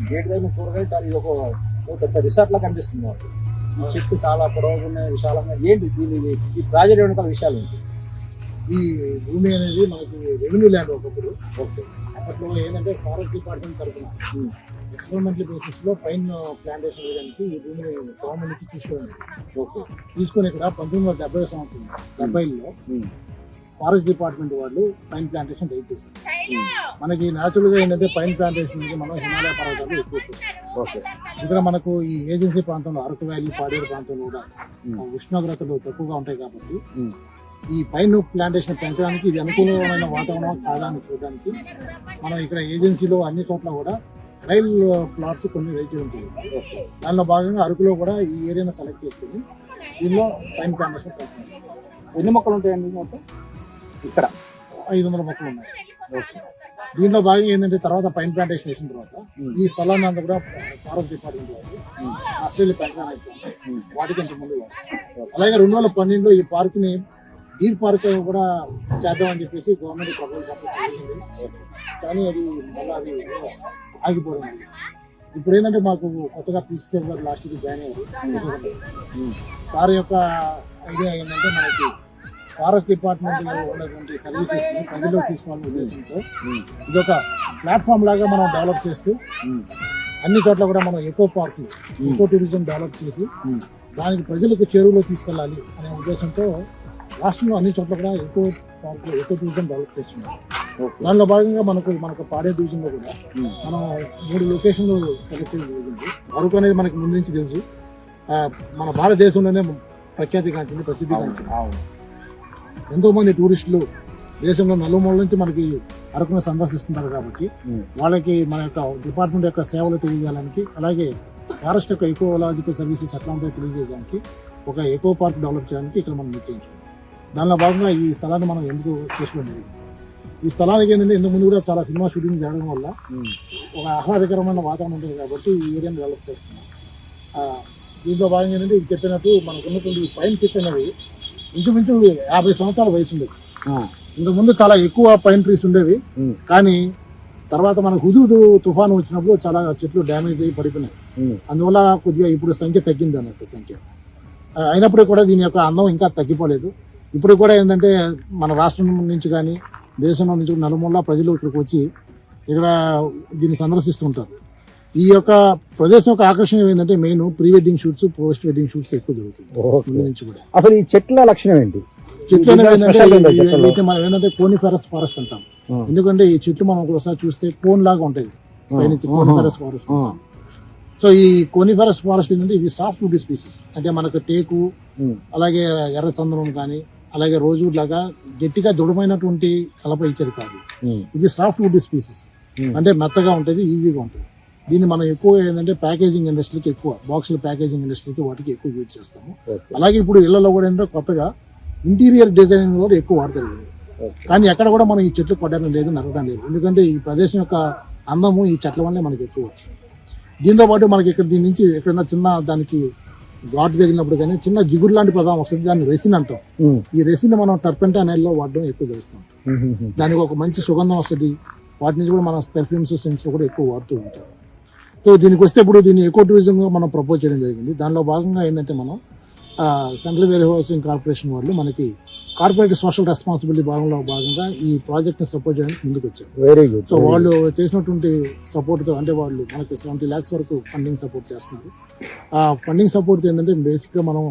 Gate దగ్గర చూడగానే చాలా ఇది ఒక పెద్ద రిసార్ట్ లా కనిపిస్తుంది మాకు. ఈ చెట్టు చాలా పొడవుగా విశాలంగా ఏంటి దీని ఈ ప్రాజెక్ట్ వెనకాల విషయాలు ఏంటి? ఈ భూమి అనేది మనకి రెవెన్యూ ల్యాండ్ ఒకప్పుడు. ఓకే. అప్పట్లో ఏంటంటే ఫారెస్ట్ డిపార్ట్మెంట్ తరఫున. ఎక్స్పెరిమెంటల్ బేసిస్లో పైన్ ప్లాంటేషన్ వేయడానికి ఈ భూమిని గవర్నమెంట్కి తీసుకుని ఓకే. తీసుకుని ఇక్కడ పంతొమ్మిది వందల డెబ్బై సంవత్సరం డెబ్బైలో. ఫారెస్ట్ డిపార్ట్మెంట్ వాళ్ళు పైన్ ప్లాంటేషన్ రైట్ చేశారు. మనకి న్యాచురల్గా ఏంటంటే పైన్ ప్లాంటేషన్ అనేది మనం హిమాలయ పర్వతాలు ఎక్కువ చూస్తాం. ఓకే ఇక్కడ మనకు ఈ ఏజెన్సీ ప్రాంతంలో అరకు వ్యాలీ పాడేరు ప్రాంతంలో కూడా ఉమ్. ఉష్ణోగ్రతలు తక్కువగా ఉంటాయి కాబట్టి ఉమ్. ఈ పైన్ ప్లాంటేషన్ పెంచడానికి ఇది అనుకూలమైన వాతావరణం కాదని చూడడానికి మనం ఇక్కడ ఏజెన్సీలో అన్ని చోట్ల కూడా రైల్ ప్లాట్స్ కొన్ని రైతు ఉంటాయి దానిలో భాగంగా అరకులో కూడా ఈ ఏరియాను సెలెక్ట్ చేసుకుని దీనిలో పైన్ ప్లాంటేషన్ పెంచాలి. ఎన్ని మొక్కలు ఉంటాయండి మొత్తం? ఇక్కడ ఐదు వందల మొక్కలు ఉన్నాయి దీంట్లో భాగంగా ఏంటంటే తర్వాత పైన్ ప్లాంటేషన్ వేసిన తర్వాత. ఈ స్థలాన్ని అంతా కూడా ఫారెస్ట్ డిపార్ట్మెంట్ వాళ్ళు. ఆస్ట్రేలియా పెంచడానికి. వాటికి ఇంత ముందు వాడారు. అలాగే రెండు వేల పన్నెండులో ఈ పార్క్ని డీర్ పార్క్ కూడా చేద్దామని చెప్పేసి గవర్నమెంట్ జరిగింది కానీ అది మళ్ళీ అది ఆగిపోయింది ఇప్పుడు ఏంటంటే మాకు కొత్తగా పీసీఎం గారు లాస్ట్ ఇయర్ జాయిన్ అయ్యారు. సార్ యొక్క ఐడియా ఏంటంటే మనకి ఫారెస్ట్ డిపార్ట్మెంట్లో ఉన్నటువంటి సర్వీసెస్ని ప్రజల్లో తీసుకోవాలనే ఉద్దేశంతో. ఇదొక ప్లాట్ఫామ్ లాగా మనం డెవలప్ చేస్తూ. అన్ని చోట్ల కూడా మనం eco park eco tourism develop చేసి. దానికి ప్రజలకు చెరువులో తీసుకెళ్ళాలి అనే ఉద్దేశంతో రాష్ట్రంలో అన్ని చోట్ల కూడా eco park eco tourism develop చేస్తున్నాం దానిలో భాగంగా మనకు మనకు పాడే డివిజన్లో కూడా ఉమ్. మనం మూడు లొకేషన్లు సెలెక్ట్ చేయడం జరిగింది అరకు అనేది మనకి ముందు నుంచి తెలుసు మన భారతదేశంలోనే ప్రఖ్యాతి కాంచింది ప్రసిద్ధి కాంచింది అవును ఎంతో మంది టూరిస్టులు దేశంలో నలుమూల నుంచి మనకి అరకును సందర్శిస్తుంటారు కాబట్టి. వాళ్ళకి మన యొక్క డిపార్ట్మెంట్ యొక్క సేవలు తెలియజేయడానికి అలాగే ఫారెస్ట్ యొక్క ఎకోలాజికల్ సర్వీసెస్ ఎట్లా ఉంటాయో తెలియజేయడానికి ఒక ఎకో పార్క్ డెవలప్ చేయడానికి ఇక్కడ మనం నిశ్చయించాం దానిలో భాగంగా ఈ స్థలాన్ని మనం ఎందుకు చేసుకోవడం జరిగింది ఈ స్థలానికి ఏంటంటే ఇంతకు ముందు కూడా చాలా సినిమా షూటింగ్ జరగడం వల్ల. ఒక ఆహ్లాదకరమైన వాతావరణం ఉంటుంది కాబట్టి ఈ ఏరియాని డెవలప్ చేస్తున్నాం దీంట్లో భాగంగా ఏంటంటే ఇది చెప్పినట్టు మనకు ఉన్నటువంటి ఈ పైన్ చెట్టు అనేది ఇంచుమించు యాభై సంవత్సరాల వయసు ఉండేది. ఇంతకు ముందు చాలా ఎక్కువ పైన్ ట్రీస్ ఉండేవి. కానీ తర్వాత మనకు హుదూదు తుఫాను వచ్చినప్పుడు చాలా చెట్లు డ్యామేజ్ అయ్యి పడిపోయినాయి. అందువల్ల కొద్దిగా ఇప్పుడు సంఖ్య తగ్గింది అన్నట్టు సంఖ్య ఆ, అయినప్పటికీ కూడా దీని యొక్క అందం ఇంకా తగ్గిపోలేదు ఇప్పుడు కూడా ఏంటంటే మన రాష్ట్రం నుంచి కానీ దేశంలో నుంచి నలుమూల ప్రజలు ఇక్కడికి వచ్చి ఇక్కడ దీన్ని సందర్శిస్తుంటారు ఈ యొక్క ప్రదేశం యొక్క ఆకర్షణ ఏంటంటే main pre wedding shoots post wedding shoots ఎక్కువ జరుగుతుంది. ముందు నుంచి కూడా అసలు ఈ చెట్ల లక్షణం ఏంటి చెట్లు ఏంటంటే మనం ఏంటంటే కోనిఫెరస్ ఫారెస్ట్ అంటాం. ఎందుకంటే ఈ చెట్లు మనం ఒకసారి చూస్తే కోన్ లాగా ఉంటాయి పైనుంచి. Coniferous forest. సో ఈ కోనిఫెరస్ ఫారెస్ట్ ఏంటంటే ఇది సాఫ్ట్ వుడ్ స్పీసీస్ అంటే మనకు టేకు. అలాగే ఎర్ర చందనం కానీ అలాగే రోజు లాగా గట్టిగా దృఢమైనటువంటి కలప ఇచ్చేది కాదు. ఇది సాఫ్ట్ వుడ్ స్పీసీస్. అంటే మెత్తగా ఉంటుంది ఈజీగా ఉంటుంది దీన్ని మనం ఎక్కువ ఏంటంటే ప్యాకేజింగ్ ఇండస్ట్రీకి ఎక్కువ బాక్సుల ప్యాకేజింగ్ ఇండస్ట్రీకి వాటికి ఎక్కువ యూజ్ చేస్తాము. అలాగే ఇప్పుడు ఇళ్ళలో కూడా ఏంటంటే కొత్తగా ఇంటీరియర్ డిజైనింగ్ కూడా ఎక్కువ వాడతారు. కానీ ఎక్కడ కూడా మనం ఈ చెట్లు కొట్టడం లేదు నరకడం లేదు ఎందుకంటే ఈ ప్రదేశం యొక్క అందము ఈ చెట్ల వల్లే మనకి ఎక్కువ వచ్చింది దీంతో పాటు మనకి ఇక్కడ దీని నుంచి ఎక్కడైనా చిన్న దానికి ఘాటు తగిలినప్పుడు కానీ చిన్న జిగురు లాంటి పదార్థం వస్తుంది దాన్ని రెసిన్ అంటాం ఉమ్. ఈ రెసిన్ మనం టర్పెంటానైల్లో వాడడం ఎక్కువ చేస్తాం ఉమ్. ఉమ్. దానికి ఒక మంచి సుగంధం వస్తుంది వాటి నుంచి కూడా మన పెర్ఫ్యూమ్స్ సెన్స్ కూడా ఎక్కువ వాడుతూ ఉంటాం సో దీనికి వస్తే ఇప్పుడు దీన్ని ఎకో టూరిజంగా మనం ప్రపోజ్ చేయడం జరిగింది. దానిలో భాగంగా ఏంటంటే మనం సెంట్రల్ వేర్ హౌసింగ్ కార్పొరేషన్ వాళ్ళు మనకి కార్పొరేట్ సోషల్ రెస్పాన్సిబిలిటీ భాగంలో భాగంగా ఈ ప్రాజెక్ట్ని సపోర్ట్ చేయడానికి ముందుకు వచ్చారు వెరీ గుడ్ సో వాళ్ళు చేసినటువంటి సపోర్ట్తో అంటే వాళ్ళు మనకి సెవెంటీ ల్యాక్స్ వరకు ఫండింగ్ సపోర్ట్ చేస్తున్నారు. ఆ ఫండింగ్ సపోర్ట్ ఏంటంటే బేసిక్గా మనం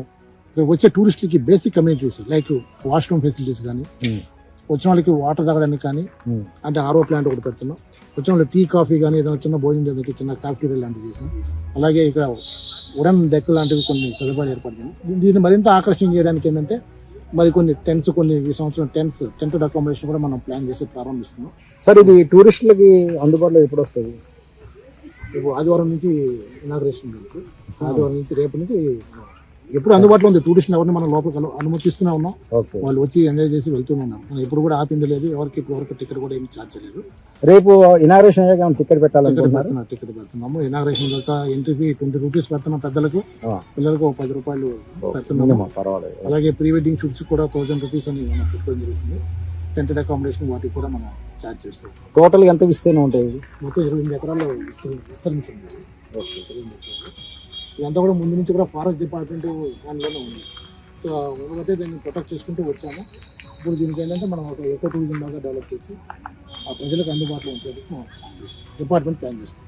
వచ్చే టూరిస్టులకి basic communities like washroom facilities కానీ ఉమ్. వచ్చిన వాళ్ళకి వాటర్ తాగడానికి కానీ ఉమ్. అంటే ఆరో ప్లాంట్ ఒకటి పెడుతున్నాం. వాళ్ళు టీ కాఫీ కానీ ఏదైనా చిన్న భోజనం చేయడానికి చిన్న కాఫీటీరియా లాంటివి చేసాం అలాగే ఇక్కడ ఉడన్ డెక్ లాంటివి కొన్ని సదుపాయాలు ఏర్పడుతుంది దీన్ని మరింత ఆకర్షణ చేయడానికి ఏంటంటే మరి కొన్ని టెన్స్ కొన్ని ఈ సంవత్సరం టెన్స్ టెంట్ అకామిడేషన్ కూడా మనం ప్లాన్ చేసి ప్రారంభిస్తున్నాం. సార్ ఇది టూరిస్టులకి అందుబాటులో ఎప్పుడు వస్తుంది? ఇప్పుడు ఆదివారం నుంచి ఇనాగ్రేషన్ వరకు ఆదివారం నుంచి రేపు నుంచి ఎప్పుడు అందుబాటులో ఉంది. టూరిస్టులు ఎవరిని మనం లోపలికి అను- అనుమతిస్తూనే ఉన్నాం. ఓకే. వాళ్ళు వచ్చి ఎంజాయ్ చేసి వెళ్తూనే ఉన్నాం మనం ఎప్పుడు కూడా ఆపింది లేదు. ఎవరికి ఇప్పుడు వరకు టికెట్ కూడా ఏమి ఛార్జ్ లేదు రేపు ఇనాగ్రేషన్ అయ్యాక టికెట్ పెడుతున్నాం టికెట్ పెడుతున్నాము. ఇనాగ్రేషన్ తర్వాత ఎంట్రీకి ట్వంటీ రూపీస్ పెడుతున్నాం పెద్దలకు. పిల్లలకు పది రూపాయలు పెడుతున్నాము. అలాగే ప్రీ వెడ్డింగ్ షూట్స్ కూడా థౌసండ్ రూపీస్ అని మనం పెట్టుకోవడం జరుగుతుంది. టెంటెడ్ అకామిడేషన్ వాటికి కూడా మనం ఛార్జ్ చేస్తాం. టోటల్ ఎంత విస్తీర్ణం ఇది? మొత్తం ఇరవై ఎనిమిది ఎకరాల్లో విస్తరి విస్తరించింది. ఎకరాలు. ఇదంతా కూడా ముందు నుంచి కూడా ఫారెస్ట్ డిపార్ట్మెంట్ దానిలోనే ఉంది. సో ఒకటే దీన్ని ప్రొటెక్ట్ చేసుకుంటూ వచ్చాము. ఇప్పుడు దీనికి ఏంటంటే మనం ఒక ఎకో టూరిజం లాగా డెవలప్ చేసి ఆ ప్రజలకు అందుబాటులో ఉంచేందుకు డిపార్ట్మెంట్ ప్లాన్ చేస్తాం